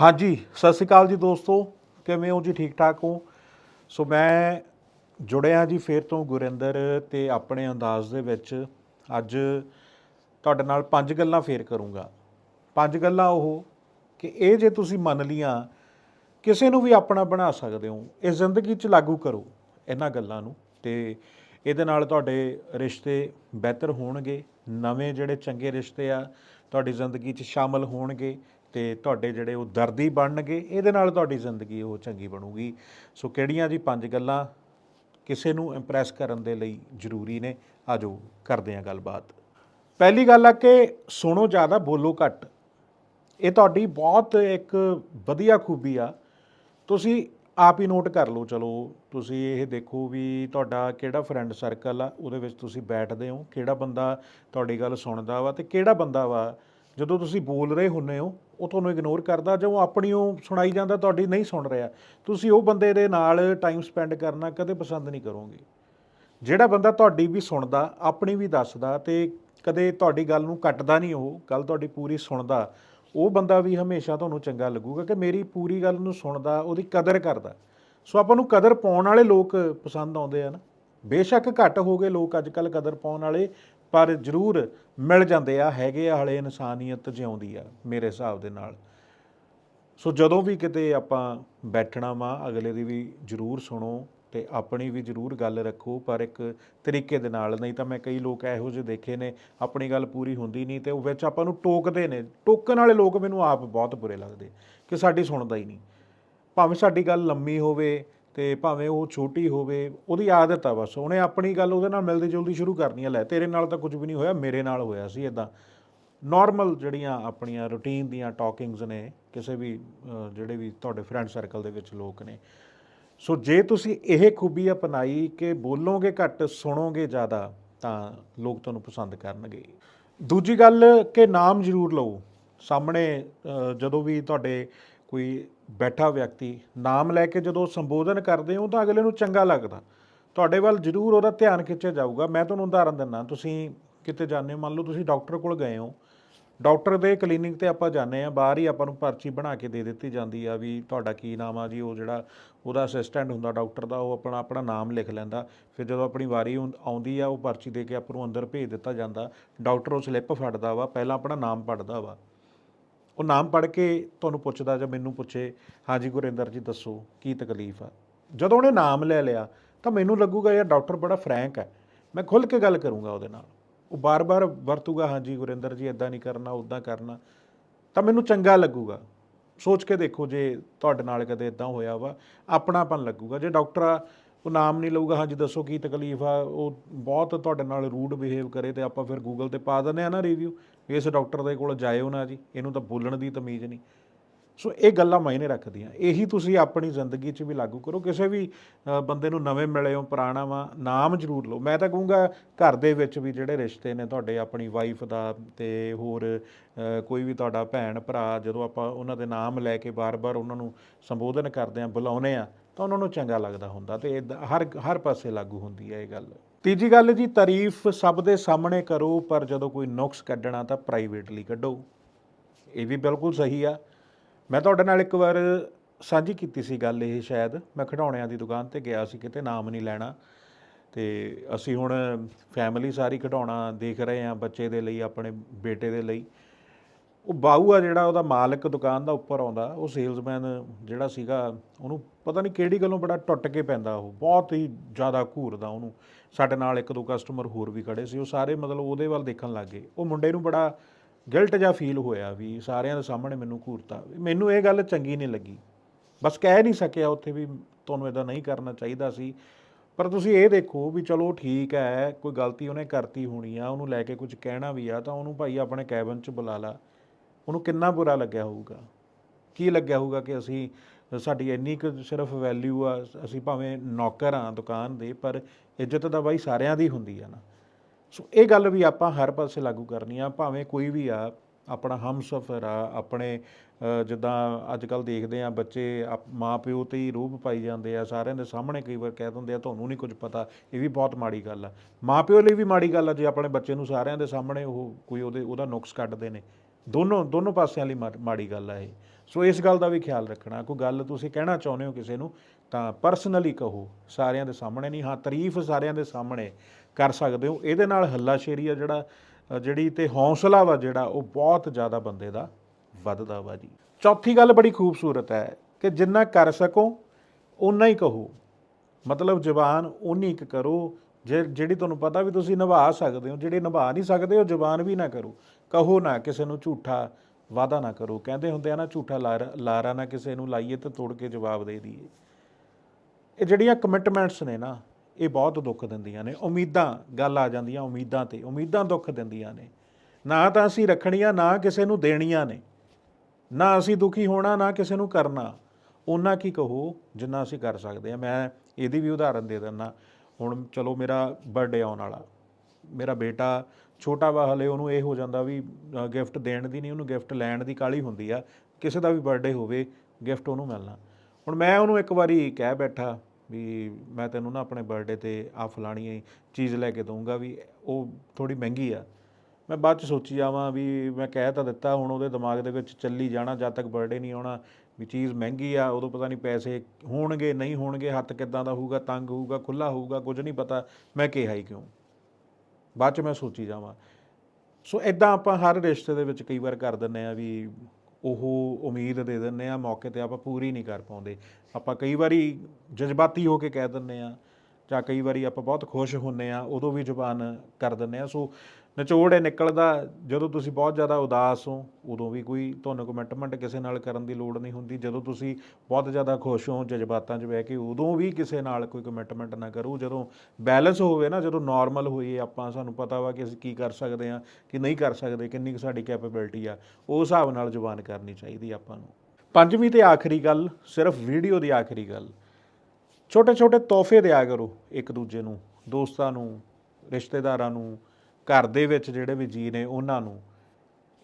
ਹਾਂਜੀ, ਸਤਿ ਸ਼੍ਰੀ ਅਕਾਲ ਜੀ ਦੋਸਤੋ। ਕਿਵੇਂ ਹੋ ਜੀ? ਠੀਕ ਠਾਕ ਹੋ? ਸੋ ਮੈਂ ਜੁੜਿਆ ਜੀ ਫੇਰ ਤੋਂ ਗੁਰਿੰਦਰ ਤੇ ਆਪਣੇ ਅੰਦਾਜ਼ ਦੇ ਵਿੱਚ ਅੱਜ ਤੁਹਾਡੇ ਨਾਲ ਪੰਜ ਗੱਲਾਂ ਫੇਰ ਕਰੂੰਗਾ। ਪੰਜ ਗੱਲਾਂ ਉਹ ਕਿ ਇਹ ਜੇ ਤੁਸੀਂ ਮੰਨ ਲੀਆਂ, ਕਿਸੇ ਨੂੰ ਵੀ ਆਪਣਾ ਬਣਾ ਸਕਦੇ ਹੋ, ਇਹ ਜ਼ਿੰਦਗੀ 'ਚ ਲਾਗੂ ਕਰੋ ਇਹਨਾਂ ਗੱਲਾਂ ਨੂੰ ਤੇ ਇਹਦੇ ਨਾਲ ਤੁਹਾਡੇ ਰਿਸ਼ਤੇ ਬਿਹਤਰ ਹੋਣਗੇ, ਨਵੇਂ ਜਿਹੜੇ ਚੰਗੇ ਰਿਸ਼ਤੇ ਆ ਤੁਹਾਡੀ ਜ਼ਿੰਦਗੀ 'ਚ ਸ਼ਾਮਲ ਹੋਣਗੇ ਤੇ ਤੁਹਾਡੇ ਜਿਹੜੇ ਉਹ ਦਰਦੀ ਬਣਨਗੇ, ਇਹਦੇ ਨਾਲ ਤੁਹਾਡੀ ਜ਼ਿੰਦਗੀ ਉਹ ਚੰਗੀ ਬਣੂਗੀ। ਸੋ ਕਿਹੜੀਆਂ ਜੀ ਪੰਜ ਗੱਲਾਂ ਕਿਸੇ ਨੂੰ ਇੰਪ੍ਰੈਸ ਕਰਨ ਦੇ ਲਈ ਜ਼ਰੂਰੀ ਨੇ, ਆਜੋ ਕਰਦੇ ਹਾਂ ਗੱਲਬਾਤ। ਪਹਿਲੀ ਗੱਲ ਆ ਕਿ ਸੁਣੋ ਜ਼ਿਆਦਾ, ਬੋਲੋ ਘੱਟ। ਇਹ ਤੁਹਾਡੀ ਬਹੁਤ ਇੱਕ ਵਧੀਆ ਖੂਬੀ ਆ। ਤੁਸੀਂ ਆਪ ਹੀ ਨੋਟ ਕਰ ਲਓ, ਚਲੋ ਤੁਸੀਂ ਇਹ ਦੇਖੋ ਵੀ ਤੁਹਾਡਾ ਕਿਹੜਾ ਫਰੈਂਡ ਸਰਕਲ ਆ, ਉਹਦੇ ਵਿੱਚ ਤੁਸੀਂ ਬੈਠਦੇ ਹੋ, ਕਿਹੜਾ ਬੰਦਾ ਤੁਹਾਡੀ ਗੱਲ ਸੁਣਦਾ ਵਾ ਤੇ ਕਿਹੜਾ ਬੰਦਾ ਵਾ ਜਦੋਂ ਤੁਸੀਂ ਬੋਲ ਰਹੇ ਹੁੰਨੇ ਹੋ, ਉਹ ਤੁਹਾਨੂੰ ਇਗਨੋਰ ਕਰਦਾ ਜਦੋਂ ਆਪਣੀ ਉਹ ਸੁਣਾਈ ਜਾਂਦਾ, ਤੁਹਾਡੀ ਨਹੀਂ ਸੁਣ ਰਿਹਾ। ਤੁਸੀਂ ਉਹ ਬੰਦੇ ਦੇ ਨਾਲ ਟਾਈਮ ਸਪੈਂਡ ਕਰਨਾ ਕਦੇ ਪਸੰਦ ਨਹੀਂ ਕਰੋਗੇ। ਜਿਹੜਾ ਬੰਦਾ ਤੁਹਾਡੀ ਵੀ ਸੁਣਦਾ, ਆਪਣੀ ਵੀ ਦੱਸਦਾ ਤੇ ਕਦੇ ਤੁਹਾਡੀ ਗੱਲ ਨੂੰ ਕੱਟਦਾ ਨਹੀਂ ਉਹ, ਗੱਲ ਤੁਹਾਡੀ ਪੂਰੀ ਸੁਣਦਾ, ਉਹ ਬੰਦਾ ਵੀ ਹਮੇਸ਼ਾ ਤੁਹਾਨੂੰ ਚੰਗਾ ਲੱਗੂਗਾ ਕਿ ਮੇਰੀ ਪੂਰੀ ਗੱਲ ਨੂੰ ਸੁਣਦਾ, ਉਹਦੀ ਕਦਰ ਕਰਦਾ। ਸੋ ਆਪਾਂ ਨੂੰ ਕਦਰ ਪਾਉਣ ਵਾਲੇ ਲੋਕ ਪਸੰਦ ਆਉਂਦੇ ਆ ਨਾ। ਬੇਸ਼ੱਕ ਘੱਟ ਹੋ ਗਏ ਲੋਕ ਅੱਜ ਕੱਲ ਕਦਰ ਪਾਉਣ ਵਾਲੇ ਪਰ ਜ਼ਰੂਰ ਮਿਲ ਜਾਂਦੇ ਆ, ਹੈਗੇ ਆ, ਹਲੇ ਇਨਸਾਨੀਅਤ ਜਿਉਂਦੀ ਆ ਮੇਰੇ ਹਿਸਾਬ ਦੇ ਨਾਲ। ਸੋ ਜਦੋਂ ਵੀ ਕਿਤੇ ਆਪਾਂ ਬੈਠਣਾ ਵਾ, ਅਗਲੇ ਦੀ ਵੀ ਜ਼ਰੂਰ ਸੁਣੋ ਤੇ ਆਪਣੀ ਵੀ ਜ਼ਰੂਰ ਗੱਲ ਰੱਖੋ, ਪਰ ਇੱਕ ਤਰੀਕੇ ਦੇ ਨਾਲ, ਨਹੀਂ ਤਾਂ ਮੈਂ ਕਈ ਲੋਕ ਇਹੋ ਜਿਹੇ ਦੇਖੇ ਨੇ, ਆਪਣੀ ਗੱਲ ਪੂਰੀ ਹੁੰਦੀ ਨਹੀਂ ਤੇ ਉਹ ਵਿੱਚ ਆਪਾਂ ਨੂੰ ਟੋਕਦੇ ਨੇ। ਟੋਕਣ ਵਾਲੇ ਲੋਕ ਮੈਨੂੰ ਆਪ ਬਹੁਤ ਬੁਰੇ ਲੱਗਦੇ ਕਿ ਸਾਡੀ ਸੁਣਦਾ ਹੀ ਨਹੀਂ। ਭਾਵੇਂ ਸਾਡੀ ਗੱਲ ਲੰਮੀ ਹੋਵੇ ਤੇ ਭਾਵੇਂ ਉਹ ਛੋਟੀ ਹੋਵੇ, ਉਹਦੀ ਆਦਤ ਆ ਬਸ। ਉਹਨੇ ਆਪਣੀ ਗੱਲ ਉਹਦੇ ਨਾਲ ਮਿਲਦੀ ਜੁਲਦੀ ਸ਼ੁਰੂ ਕਰਨੀ ਆ, ਲੈ ਤੇਰੇ ਨਾਲ ਤਾਂ ਕੁਝ ਵੀ ਨਹੀਂ ਹੋਇਆ, ਮੇਰੇ ਨਾਲ ਹੋਇਆ ਸੀ ਇਦਾਂ ਨਾਰਮਲ ਜਿਹੜੀਆਂ ਆਪਣੀਆਂ ਰੂਟੀਨ ਦੀਆਂ ਟਾਕਿੰਗਸ ਨੇ, ਕਿਸੇ ਵੀ ਜਿਹੜੇ ਵੀ ਤੁਹਾਡੇ ਫਰੈਂਡ ਸਰਕਲ ਦੇ ਵਿੱਚ ਲੋਕ ਨੇ। ਸੋ ਜੇ ਤੁਸੀਂ ਇਹ ਖੂਬੀ ਅਪਣਾਈ ਕਿ ਬੋਲੋਗੇ ਘੱਟ, ਸੁਣੋਗੇ ਜ਼ਿਆਦਾ, ਤਾਂ ਲੋਕ ਤੁਹਾਨੂੰ ਪਸੰਦ ਕਰਨਗੇ। ਦੂਜੀ ਗੱਲ ਕਿ ਨਾਮ ਜ਼ਰੂਰ ਲਓ। ਸਾਹਮਣੇ ਜਦੋਂ ਵੀ ਤੁਹਾਡੇ ਕੋਈ ਬੈਠਾ ਵਿਅਕਤੀ ਨਾਮ ਲੈ ਕੇ ਜਦੋਂ ਸੰਬੋਧਨ ਕਰਦੇ ਹੋ ਤਾਂ ਅਗਲੇ ਨੂੰ ਚੰਗਾ ਲੱਗਦਾ। ਤੁਹਾਡੇ ਵੱਲ ਜ਼ਰੂਰ ਉਹਦਾ ਧਿਆਨ ਖਿੱਚਿਆ ਜਾਊਗਾ। ਮੈਂ ਤੁਹਾਨੂੰ ਉਦਾਹਰਨ ਦਿੰਦਾ। ਤੁਸੀਂ ਕਿਤੇ ਜਾਂਦੇ ਹੋ, ਮੰਨ ਲਓ ਤੁਸੀਂ ਡਾਕਟਰ ਕੋਲ ਗਏ ਹੋ। ਡਾਕਟਰ ਦੇ ਕਲੀਨਿਕ ਤੇ ਆਪਾਂ ਜਾਂਦੇ ਆ ਬਾਹਰ ਹੀ ਆਪਾਂ ਨੂੰ ਪਰਚੀ ਬਣਾ ਕੇ ਦੇ ਦਿੱਤੀ ਜਾਂਦੀ ਆ ਵੀ ਤੁਹਾਡਾ ਕੀ ਨਾਮ ਆ ਜੀ, ਉਹ ਜਿਹੜਾ ਉਹਦਾ ਅਸਿਸਟੈਂਟ ਹੁੰਦਾ ਡਾਕਟਰ ਦਾ, ਉਹ ਆਪਣਾ ਆਪਣਾ ਨਾਮ ਲਿਖ ਲੈਂਦਾ। ਫਿਰ ਜਦੋਂ ਆਪਣੀ ਵਾਰੀ ਆਉਂਦੀ ਆ, ਉਹ ਪਰਚੀ ਦੇ ਕੇ ਆਪਾਂ ਨੂੰ ਅੰਦਰ ਭੇਜ ਦਿੱਤਾ ਜਾਂਦਾ। ਡਾਕਟਰ ਉਹ ਸਲਿੱਪ ਫੜਦਾ ਵਾ। ਪਹਿਲਾਂ ਆਪਣਾ ਨਾਮ ਪੜਦਾ ਵਾ। ਉਹ ਨਾਮ ਪੜ੍ਹ ਕੇ ਤੁਹਾਨੂੰ ਪੁੱਛਦਾ ਜਾਂ ਮੈਨੂੰ ਪੁੱਛੇ, ਹਾਂਜੀ ਗੁਰਿੰਦਰ ਜੀ, ਦੱਸੋ, ਕੀ ਤਕਲੀਫ ਆ? ਜਦੋਂ ਉਹਨੇ ਨਾਮ ਲੈ ਲਿਆ, ਤਾਂ ਮੈਨੂੰ ਲੱਗੂਗਾ ਯਾਰ ਡਾਕਟਰ ਬੜਾ ਫਰੈਂਕ ਹੈ। ਮੈਂ ਖੁੱਲ੍ਹ ਕੇ ਗੱਲ ਕਰੂੰਗਾ ਉਹਦੇ ਨਾਲ। ਉਹ ਬਾਰ-ਬਾਰ ਵਰਤੂਗਾ, ਹਾਂਜੀ ਗੁਰਿੰਦਰ ਜੀ ਇਦਾਂ ਨਹੀਂ ਕਰਨਾ ਉਦਾਂ ਕਰਨਾ। ਤਾਂ ਮੈਨੂੰ ਚੰਗਾ ਲੱਗੂਗਾ। ਸੋਚ ਕੇ ਦੇਖੋ ਜੇ ਤੁਹਾਡੇ ਨਾਲ ਕਦੇ ਇਦਾਂ ਹੋਇਆ ਵਾ, ਆਪਣਾਪਨ ਲੱਗੂਗਾ। ਜੇ ਡਾਕਟਰ ਆ ਉਹ ਨਾਮ ਨਹੀਂ ਲਊਗਾ, ਹਾਂਜੀ ਦੱਸੋ ਕੀ ਤਕਲੀਫ ਆ, ਉਹ ਬਹੁਤ ਤੁਹਾਡੇ ਨਾਲ ਰੂਡ ਬਿਹੇਵ ਕਰੇ ਤੇ ਆਪਾਂ ਫਿਰ ਗੂਗਲ ਤੇ ਪਾ ਦਿੰਦੇ ਆ ਨਾ ਰਿਵਿਊ ਇਸ ਡਾਕਟਰ ਦੇ ਕੋਲ ਜਾਇਓ ਨਾ ਜੀ, ਇਹਨੂੰ ਤਾਂ ਬੋਲਣ ਦੀ ਤਮੀਜ਼ ਨਹੀਂ। ਸੋ ਇਹ ਗੱਲਾਂ ਮਾਇਨੇ ਰੱਖਦੀਆਂ, ਇਹੀ ਤੁਸੀਂ ਆਪਣੀ ਜ਼ਿੰਦਗੀ 'ਚ ਵੀ ਲਾਗੂ ਕਰੋ, ਕਿਸੇ ਵੀ ਬੰਦੇ ਨੂੰ ਨਵੇਂ ਮਿਲੇ ਹੋ, ਪੁਰਾਣਾ ਵਾ, ਨਾਮ ਜ਼ਰੂਰ ਲਓ। ਮੈਂ ਤਾਂ ਕਹੂੰਗਾ ਘਰ ਦੇ ਵਿੱਚ ਵੀ ਜਿਹੜੇ ਰਿਸ਼ਤੇ ਨੇ ਤੁਹਾਡੇ, ਆਪਣੀ ਵਾਈਫ ਦਾ ਤੇ ਹੋਰ ਕੋਈ ਵੀ ਤੁਹਾਡਾ ਭੈਣ ਭਰਾ, ਜਦੋਂ ਆਪਾਂ ਉਹਨਾਂ ਦੇ ਨਾਮ ਲੈ ਕੇ ਬਾਰ-ਬਾਰ ਉਹਨਾਂ ਨੂੰ ਸੰਬੋਧਨ ਕਰਦੇ ਆ ਬੁਲਾਉਨੇ ਆ ਤਾਂ ਉਹਨਾਂ ਨੂੰ ਚੰਗਾ ਲੱਗਦਾ ਹੁੰਦਾ ਤੇ ਏਦਾਂ ਹਰ ਹਰ ਪਾਸੇ ਲਾਗੂ ਹੁੰਦੀ ਹੈ ਇਹ ਗੱਲ। ਤੀਜੀ ਗੱਲ ਜੀ, ਤਾਰੀਫ ਸਭ ਦੇ ਸਾਹਮਣੇ ਕਰੋ, ਪਰ ਜਦੋਂ ਕੋਈ ਨੁਕਸ ਕੱਢਣਾ ਤਾਂ ਪ੍ਰਾਈਵੇਟਲੀ ਕੱਢੋ। ਇਹ ਵੀ ਬਿਲਕੁਲ ਸਹੀ ਆ। ਮੈਂ ਤੁਹਾਡੇ ਨਾਲ ਇੱਕ ਵਾਰ ਸਾਂਝੀ ਕੀਤੀ ਸੀ ਗੱਲ ਇਹ ਸ਼ਾਇਦ। ਮੈਂ ਖਿਡੌਣਿਆਂ ਦੀ ਦੁਕਾਨ ਤੇ ਗਿਆ ਸੀ, ਕਿਤੇ ਨਾਮ ਨਹੀਂ ਲੈਣਾ। ਤੇ ਅਸੀਂ ਹੁਣ ਫੈਮਿਲੀ ਸਾਰੀ ਖਿਡੌਣਾ ਦੇਖ ਰਹੇ ਹਾਂ ਬੱਚੇ ਦੇ ਲਈ, ਆਪਣੇ ਬੇਟੇ ਦੇ ਲਈ। ਉਹ ਬਾਹੂ ਆ ਜਿਹੜਾ ਉਹਦਾ ਮਾਲਕ ਦੁਕਾਨ ਦਾ ਉੱਪਰ ਆਉਂਦਾ, ਉਹ ਸੇਲਜ਼ਮੈਨ ਜਿਹੜਾ ਸੀਗਾ, ਉਹਨੂੰ ਪਤਾ ਨਹੀਂ ਕਿਹੜੀ ਗੱਲੋਂ ਬੜਾ ਟੁੱਟ ਕੇ ਪੈਂਦਾ ਉਹ, ਬਹੁਤ ਹੀ ਜ਼ਿਆਦਾ ਘੂਰਦਾ ਉਹਨੂੰ। ਸਾਡੇ ਨਾਲ ਇੱਕ ਦੋ ਕਸਟਮਰ ਹੋਰ ਵੀ ਖੜੇ ਸੀ, ਉਹ ਸਾਰੇ ਮਤਲਬ ਉਹਦੇ ਵੱਲ ਦੇਖਣ ਲੱਗ ਗਏ। ਉਹ ਮੁੰਡੇ ਨੂੰ ਬੜਾ ਗਿਲਟ ਜਿਹਾ ਫੀਲ ਹੋਇਆ ਵੀ ਸਾਰਿਆਂ ਦੇ ਸਾਹਮਣੇ ਮੈਨੂੰ ਘੂਰਤਾ। ਮੈਨੂੰ ਇਹ ਗੱਲ ਚੰਗੀ ਨਹੀਂ ਲੱਗੀ। ਬਸ ਕਹਿ ਨਹੀਂ ਸਕਿਆ ਉੱਥੇ ਵੀ ਤੁਹਾਨੂੰ ਇਦਾਂ ਨਹੀਂ ਕਰਨਾ ਚਾਹੀਦਾ ਸੀ। ਪਰ ਤੁਸੀਂ ਇਹ ਦੇਖੋ ਵੀ ਚਲੋ ਠੀਕ ਹੈ, ਕੋਈ ਗਲਤੀ ਉਹਨੇ ਕਰਤੀ ਹੋਣੀ ਆ, ਉਹਨੂੰ ਲੈ ਕੇ ਕੁਝ ਕਹਿਣਾ ਵੀ ਆ, ਤਾਂ ਉਹਨੂੰ ਭਾਈ ਆਪਣੇ ਕੈਬਨ 'ਚ ਬੁਲਾ ਲਾ। ਉਹਨੂੰ ਕਿੰਨਾ ਬੁਰਾ ਲੱਗਿਆ ਹੋਊਗਾ? ਕੀ ਲੱਗਿਆ ਹੋਊਗਾ ਕਿ ਅਸੀਂ, ਸਾਡੀ ਇੰਨੀ ਕੁ ਸਿਰਫ ਵੈਲਿਊ ਆ, ਅਸੀਂ ਭਾਵੇਂ ਨੌਕਰ ਆ ਦੁਕਾਨ ਦੇ, ਪਰ ਇੱਜ਼ਤ ਤਾਂ ਬਾਈ ਸਾਰਿਆਂ ਦੀ ਹੁੰਦੀ ਆ ਨਾ। ਸੋ ਇਹ ਗੱਲ ਵੀ ਆਪਾਂ ਹਰ ਪਾਸੇ ਲਾਗੂ ਕਰਨੀ ਆ, ਭਾਵੇਂ ਕੋਈ ਵੀ ਆ, ਆਪਣਾ ਹਮਸਫਰ ਆ, ਆਪਣੇ ਜਿੱਦਾਂ ਅੱਜ ਕੱਲ ਦੇਖਦੇ ਆ ਬੱਚੇ, ਆਪ- ਮਾਂ ਪਿਓ ਤੇ ਹੀ ਰੂਪ ਪਾਈ ਜਾਂਦੇ ਆ, ਸਾਰਿਆਂ ਦੇ ਸਾਹਮਣੇ ਕਈ ਵਾਰ ਕਹਿ ਦਿੰਦੇ ਆ, ਤੁਹਾਨੂੰ ਨਹੀਂ ਕੁਝ ਪਤਾ। ਇਹ ਵੀ ਬਹੁਤ ਮਾੜੀ ਗੱਲ ਆ। ਮਾਂ ਪਿਓ ਲਈ ਵੀ ਮਾੜੀ ਗੱਲ ਆ, ਜੇ ਆਪਣੇ ਬੱਚੇ ਨੂੰ ਸਾਰਿਆਂ ਦੇ ਸਾਹਮਣੇ ਉਹ ਕੋਈ ਉਹਦੇ, ਉਹਦਾ ਨੁਕਸ ਕੱਢਦੇ ਨੇ। ਦੋਨੋਂ ਦੋਨੋਂ ਪਾਸਿਆਂ ਲਈ ਮਾ- ਮਾੜੀ ਗੱਲ ਆ ਇਹ। ਸੋ ਇਸ ਗੱਲ ਦਾ ਵੀ ਖਿਆਲ ਰੱਖਣਾ, ਕੋਈ ਗੱਲ ਤੁਸੀਂ ਕਹਿਣਾ ਚਾਹੁੰਦੇ ਹੋ ਕਿਸੇ ਨੂੰ, ਤਾਂ ਪਰਸਨਲੀ ਕਹੋ, ਸਾਰਿਆਂ ਦੇ ਸਾਹਮਣੇ ਨਹੀਂ, ਹਾਂ, ਤਾਰੀਫ ਸਾਰਿਆਂ ਦੇ ਸਾਹਮਣੇ ਕਰ ਸਕਦੇ ਹੋ। ਇਹਦੇ ਨਾਲ ਹੱਲਾਸ਼ੇਰੀ ਆ ਜਿਹੜਾ ਜਿਹੜੀ ਤੇ ਹੌਸਲਾ ਵਾ ਜਿਹੜਾ, ਉਹ ਬਹੁਤ ਜ਼ਿਆਦਾ ਬੰਦੇ ਦਾ ਵੱਧਦਾ ਵਾ ਜੀ। ਚੌਥੀ ਗੱਲ ਬੜੀ ਖੂਬਸੂਰਤ ਹੈ ਕਿ ਜਿੰਨਾ ਕਰ ਸਕੋ, ਓਨਾ ਹੀ ਕਹੋ। ਮਤਲਬ ਜ਼ਬਾਨ ਉਨੀ ਕੁ ਕਰੋ ਜੇ ਜਿਹੜੀ ਤੁਹਾਨੂੰ ਪਤਾ ਵੀ ਤੁਸੀਂ ਨਿਭਾ ਸਕਦੇ ਹੋ, ਜਿਹੜੇ ਨਿਭਾ ਨਹੀਂ ਸਕਦੇ ਉਹ ਜ਼ਬਾਨ ਵੀ ਨਾ ਕਰੋ। ਕਹੋ ਨਾ ਕਿਸੇ ਨੂੰ ਝੂਠਾ ਵਾਦਾ ਨਾ ਕਰੋ। ਕਹਿੰਦੇ ਹੁੰਦੇ ਆ ਨਾ, ਝੂਠਾ ਲਾਰਾ ਲਾਰਾ ਨਾ ਕਿਸੇ ਨੂੰ ਲਾਈਏ ਤੇ ਤੋੜ ਕੇ ਜਵਾਬ ਦੇ ਦਈਏ। ਇਹ ਜਿਹੜੀਆਂ ਕਮਿਟਮੈਂਟਸ ਨੇ ਨਾ, ਇਹ ਬਹੁਤ ਦੁੱਖ ਦਿੰਦੀਆਂ ਨੇ। ਉਮੀਦਾਂ, ਗੱਲ ਆ ਜਾਂਦੀਆਂ ਉਮੀਦਾਂ ਤੇ। ਉਮੀਦਾਂ ਦੁੱਖ ਦਿੰਦੀਆਂ ਨੇ। ਨਾ ਤਾਂ ਅਸੀਂ ਰੱਖਣੀਆਂ, ਨਾ ਕਿਸੇ ਨੂੰ ਦੇਣੀਆਂ ਨੇ। ਨਾ ਅਸੀਂ ਦੁਖੀ ਹੋਣਾ, ਨਾ ਕਿਸੇ ਨੂੰ ਕਰਨਾ। ਉਹਨਾਂ ਕੀ ਕਹੋ, ਜਿੰਨਾ ਅਸੀਂ ਕਰ ਸਕਦੇ ਆ ਮੈਂ ਇਹਦੀ ਵੀ ਉਦਾਹਰਨ ਦੇ ਦਿੰਦਾ। ਹੁਣ ਚਲੋ ਮੇਰਾ ਬਰਥਡੇ ਆਉਣ ਵਾਲਾ। ਮੇਰਾ ਬੇਟਾ ਛੋਟਾ ਵਾ, ਹਲੇ ਉਹਨੂੰ ਇਹ ਹੋ ਜਾਂਦਾ ਵੀ ਗਿਫਟ ਦੇਣ ਦੀ ਨਹੀਂ, ਉਹਨੂੰ ਗਿਫਟ ਲੈਣ ਦੀ ਕਾਲੀ ਹੁੰਦੀ ਆ। ਕਿਸੇ ਦਾ ਵੀ ਬਰਥਡੇ ਹੋਵੇ ਗਿਫਟ ਉਹਨੂੰ ਮਿਲਣਾ। ਹੁਣ ਮੈਂ ਉਹਨੂੰ ਇੱਕ ਵਾਰੀ ਕਹਿ ਬੈਠਾ ਵੀ ਮੈਂ ਤੈਨੂੰ ਨਾ ਆਪਣੇ ਬਰਥਡੇ ਤੇ ਆ ਫਲਾਣੀ ਚੀਜ਼ ਲੈ ਕੇ ਦਊਂਗਾ ਵੀ ਉਹ ਥੋੜੀ ਮਹਿੰਗੀ ਆ। ਮੈਂ ਬਾਅਦ ਚ ਸੋਚੀ ਜਾਵਾਂ ਵੀ ਮੈਂ ਕਹਿ ਤਾਂ ਦਿੱਤਾ, ਹੁਣ ਉਹਦੇ ਦਿਮਾਗ ਦੇ ਵਿੱਚ ਚੱਲੀ ਜਾਣਾ, ਜਦ ਤੱਕ ਬਰਥਡੇ ਨਹੀਂ ਆਉਣਾ, ਵੀ ਚੀਜ਼ ਮਹਿੰਗੀ ਆ, ਉਦੋਂ ਪਤਾ ਨਹੀਂ ਪੈਸੇ ਹੋਣਗੇ, ਨਹੀਂ ਹੋਣਗੇ, ਹੱਥ ਕਿੱਦਾਂ ਦਾ ਹੋਊਗਾ, ਤੰਗ ਹੋਊਗਾ ਖੁੱਲਾ ਹੋਊਗਾ, ਕੁਝ ਨਹੀਂ ਪਤਾ, ਮੈਂ ਕਿਹਾ ਹੀ ਕਿਉਂ? ਬਾਅਦ ਚ ਮੈਂ ਸੋਚੀ ਜਾਵਾਂ। ਸੋ ਇਦਾਂ ਆਪਾਂ ਹਰ ਰਿਸ਼ਤੇ ਦੇ ਵਿੱਚ ਕਈ ਵਾਰ ਕਰ ਦਿੰਨੇ ਆ ਵੀ ਉਹ ਉਮੀਦ ਦੇ ਦਿੰਨੇ ਆ ਮੌਕੇ ਤੇ ਆਪਾਂ ਪੂਰੀ ਨਹੀਂ ਕਰ ਪਾਉਂਦੇ। ਆਪਾਂ ਕਈ ਵਾਰੀ ਜਜ਼ਬਾਤੀ ਹੋ ਕੇ ਕਹਿ ਦਿੰਨੇ ਆ ਜਾਂ ਕਈ ਵਾਰੀ ਆਪਾਂ ਬਹੁਤ ਖੁਸ਼ ਹੁੰਨੇ ਆ ਉਦੋਂ ਵੀ ਜ਼ੁਬਾਨ ਕਰ ਦਿੰਨੇ ਆ ਸੋ ਨਿਚੋੜ ਇਹ ਨਿਕਲਦਾ, ਜਦੋਂ ਤੁਸੀਂ ਬਹੁਤ ਜ਼ਿਆਦਾ ਉਦਾਸ ਹੋ, ਉਦੋਂ ਵੀ ਕੋਈ ਤੁਹਾਨੂੰ ਕਮਿਟਮੈਂਟ ਕਿਸੇ ਨਾਲ ਕਰਨ ਦੀ ਲੋੜ ਨਹੀਂ ਹੁੰਦੀ। ਜਦੋਂ ਤੁਸੀਂ ਬਹੁਤ ਜ਼ਿਆਦਾ ਖੁਸ਼ ਹੋ, ਜਜ਼ਬਾਤਾਂ 'ਚ ਬਹਿ ਕੇ ਉਦੋਂ ਵੀ ਕਿਸੇ ਨਾਲ ਕੋਈ ਕਮਿਟਮੈਂਟ ਨਾ ਕਰੋ। ਜਦੋਂ ਬੈਲੈਂਸ ਹੋਵੇ ਨਾ, ਜਦੋਂ ਨਾਰਮਲ ਹੋਈਏ, ਆਪਾਂ ਸਾਨੂੰ ਪਤਾ ਵਾ ਕਿ ਅਸੀਂ ਕੀ ਕਰ ਸਕਦੇ ਆ ਕਿ ਨਹੀਂ ਕਰ ਸਕਦੇ, ਕਿੰਨੀ ਕੁ ਸਾਡੀ ਕੈਪੇਬਿਲਿਟੀ ਆ ਉਸ ਹਿਸਾਬ ਨਾਲ ਜ਼ੁਬਾਨ ਕਰਨੀ ਚਾਹੀਦੀ ਆਪਾਂ ਨੂੰ। ਪੰਜਵੀਂ ਤੇ ਆਖਰੀ ਗੱਲ, ਸਿਰਫ ਵੀਡੀਓ ਦੀ ਆਖਰੀ ਗੱਲ। ਛੋਟੇ ਛੋਟੇ ਤੋਹਫੇ ਦਿਆ ਕਰੋ ਇੱਕ ਦੂਜੇ ਨੂੰ, ਦੋਸਤਾਂ ਨੂੰ, ਰਿਸ਼ਤੇਦਾਰਾਂ ਨੂੰ ਘਰ ਦੇ ਵਿੱਚ ਜਿਹੜੇ ਵੀ ਜੀ ਨੇ ਉਹਨਾਂ ਨੂੰ,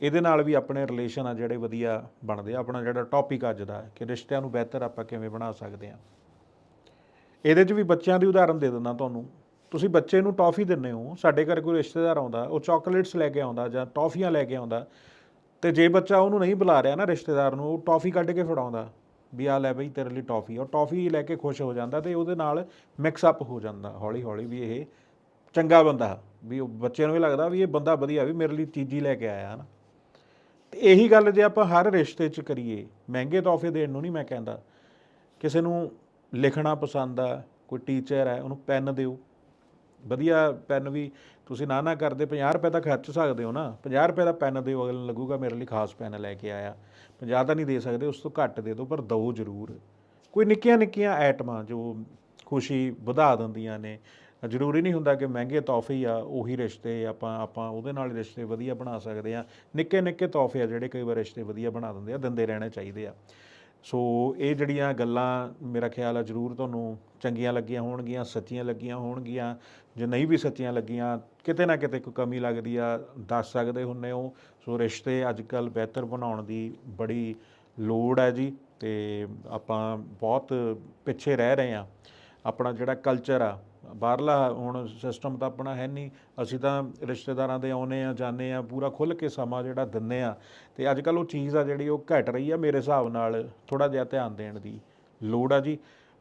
ਇਹਦੇ ਨਾਲ ਵੀ ਆਪਣੇ ਰਿਲੇਸ਼ਨ ਆ ਜਿਹੜੇ ਵਧੀਆ ਬਣਦੇ ਆ। ਆਪਣਾ ਜਿਹੜਾ ਟੌਪਿਕ ਅੱਜ ਦਾ ਕਿ ਰਿਸ਼ਤਿਆਂ ਨੂੰ ਬਿਹਤਰ ਆਪਾਂ ਕਿਵੇਂ ਬਣਾ ਸਕਦੇ ਆ। ਇਹਦੇ 'ਚ ਵੀ ਬੱਚਿਆਂ ਦੀ ਉਦਾਹਰਨ ਦੇ ਦਿੰਦਾ ਤੁਹਾਨੂੰ। ਤੁਸੀਂ ਬੱਚੇ ਨੂੰ ਟੌਫੀ ਦਿੰਦੇ ਹੋ, ਸਾਡੇ ਘਰ ਕੋਈ ਰਿਸ਼ਤੇਦਾਰ ਆਉਂਦਾ, ਉਹ ਚਾਕਲੇਟਸ ਲੈ ਕੇ ਆਉਂਦਾ ਜਾਂ ਟੌਫੀਆਂ ਲੈ ਕੇ ਆਉਂਦਾ, ਤੇ ਜੇ ਬੱਚਾ ਉਹਨੂੰ ਨਹੀਂ ਬੁਲਾ ਰਿਹਾ ਨਾ ਰਿਸ਼ਤੇਦਾਰ ਨੂੰ, ਉਹ ਟੌਫੀ ਕੱਢ ਕੇ ਫੜਾਉਂਦਾ ਵੀ ਆ ਲੈ ਬਈ ਤੇਰੇ ਲਈ ਟੌਫੀ ਉਹ ਟੌਫੀ ਲੈ ਕੇ ਖੁਸ਼ ਹੋ ਜਾਂਦਾ ਤੇ ਉਹਦੇ ਨਾਲ ਮਿਕਸ ਅਪ ਹੋ ਜਾਂਦਾ ਹੌਲੀ ਹੌਲੀ ਵੀ ਇਹ ਚੰਗਾ ਬੰਦਾ ਵੀ ਉਹ ਬੱਚਿਆਂ ਨੂੰ ਵੀ ਲੱਗਦਾ ਵੀ ਇਹ ਬੰਦਾ ਵਧੀਆ ਵੀ ਮੇਰੇ ਲਈ ਚੀਜ਼ੀ ਲੈ ਕੇ ਆਇਆ ਨਾ ਤੇ ਇਹੀ ਗੱਲ ਜੇ ਆਪਾਂ ਹਰ ਰਿਸ਼ਤੇ 'ਚ ਕਰੀਏ, ਮਹਿੰਗੇ ਤੋਹਫੇ ਦੇਣ ਨੂੰ ਨਹੀਂ ਮੈਂ ਕਹਿੰਦਾ। ਕਿਸੇ ਨੂੰ ਲਿਖਣਾ ਪਸੰਦ ਆ, ਕੋਈ ਟੀਚਰ ਹੈ ਉਹਨੂੰ ਪੈਨ ਦਿਓ। ਵਧੀਆ ਪੈਨ ਵੀ ਤੁਸੀਂ ਨਾ ਨਾ ਕਰਦੇ 50 ਰੁਪਏ ਦਾ ਖਰਚ ਸਕਦੇ ਹੋ ਨਾ। 50 ਰੁਪਏ ਦਾ ਪੈਨ ਦਿਓ, ਅਗਲੇ ਨੂੰ ਲੱਗੂਗਾ ਮੇਰੇ ਲਈ ਖਾਸ ਪੈਨ ਲੈ ਕੇ ਆਇਆ। 50 ਤਾਂ ਨਹੀਂ ਦੇ ਸਕਦੇ, ਉਸ ਤੋਂ ਘੱਟ ਦੇ ਦਿਓ, ਪਰ ਦਿਓ ਜ਼ਰੂਰ। ਕੋਈ ਨਿੱਕੀਆਂ ਨਿੱਕੀਆਂ ਐਟਮਾਂ ਜੋ ਖੁਸ਼ੀ ਵਧਾ ਦਿੰਦੀਆਂ ਨੇ ਜ਼ਰੂਰੀ ਨਹੀਂ ਹੁੰਦਾ ਕਿ ਮਹਿੰਗੇ ਤੋਹਫੇ ਹੀ ਆ, ਉਹੀ ਰਿਸ਼ਤੇ ਆਪਾਂ ਆਪਾਂ ਉਹਦੇ ਨਾਲ ਰਿਸ਼ਤੇ ਵਧੀਆ ਬਣਾ ਸਕਦੇ ਆ ਨਿੱਕੇ ਨਿੱਕੇ ਤੋਹਫੇ ਆ ਜਿਹੜੇ ਕਈ ਵਾਰ ਰਿਸ਼ਤੇ ਵਧੀਆ ਬਣਾ ਦਿੰਦੇ ਆ, ਦਿੰਦੇ ਰਹਿਣੇ ਚਾਹੀਦੇ ਆ। ਸੋ ਇਹ ਜਿਹੜੀਆਂ ਗੱਲਾਂ ਮੇਰਾ ਖਿਆਲ ਆ ਜ਼ਰੂਰ ਤੁਹਾਨੂੰ ਚੰਗੀਆਂ ਲੱਗੀਆਂ ਹੋਣਗੀਆਂ, ਸੱਚੀਆਂ ਲੱਗੀਆਂ ਹੋਣਗੀਆਂ, ਜੇ ਨਹੀਂ ਵੀ ਸੱਚੀਆਂ ਲੱਗੀਆਂ, ਕਿਤੇ ਨਾ ਕਿਤੇ ਕੋਈ ਕਮੀ ਲੱਗਦੀ ਆ, ਦੱਸ ਸਕਦੇ ਹੁੰਨੇ ਹੋ। ਸੋ ਰਿਸ਼ਤੇ ਅੱਜ ਕੱਲ ਬਿਹਤਰ ਬਣਾਉਣ ਦੀ ਬੜੀ ਲੋੜ ਹੈ ਜੀ ਤੇ ਆਪਾਂ ਬਹੁਤ ਪਿੱਛੇ ਰਹਿ ਰਹੇ ਆ ਆਪਣਾ ਜਿਹੜਾ ਕਲਚਰ ਆ ਬਾਹਰਲਾ ਹੁਣ ਸਿਸਟਮ ਤਾਂ ਆਪਣਾ ਹੈ ਨਹੀਂ। ਅਸੀਂ ਤਾਂ ਰਿਸ਼ਤੇਦਾਰਾਂ ਦੇ ਆਉਨੇ ਆ ਜਾਂਦੇ ਆ ਪੂਰਾ ਖੁੱਲ ਕੇ ਸਮਾਂ ਜਿਹੜਾ ਦਿੰਨੇ ਆ ਤੇ ਅੱਜ ਕੱਲ ਉਹ ਚੀਜ਼ ਆ ਜਿਹੜੀ ਉਹ ਘਟ ਰਹੀ ਆ ਮੇਰੇ ਹਿਸਾਬ ਨਾਲ ਥੋੜਾ ਜਿਹਾ ਧਿਆਨ ਦੇਣ ਦੀ ਲੋੜ ਆ ਜੀ।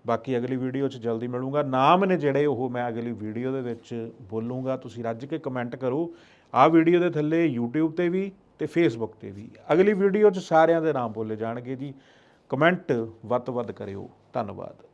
ਬਾਕੀ ਅਗਲੀ ਵੀਡੀਓ 'ਚ ਜਲਦੀ ਮਿਲੂੰਗਾ। ਨਾਮ ਨੇ ਜਿਹੜੇ ਉਹ ਮੈਂ ਅਗਲੀ ਵੀਡੀਓ ਦੇ ਵਿੱਚ ਬੋਲੂੰਗਾ। ਤੁਸੀਂ ਰੱਜ ਕੇ ਕਮੈਂਟ ਕਰੋ। ਆਹ ਵੀਡੀਓ ਦੇ ਥੱਲੇ YouTube ਤੇ ਵੀ ਤੇ Facebook ਤੇ ਵੀ। ਅਗਲੀ ਵੀਡੀਓ 'ਚ ਸਾਰਿਆਂ ਦੇ ਨਾਮ ਬੋਲੇ ਜਾਣਗੇ ਜੀ। ਕਮੈਂਟ ਵੱਧ ਤੋਂ ਵੱਧ ਕਰਿਓ। ਧੰਨਵਾਦ।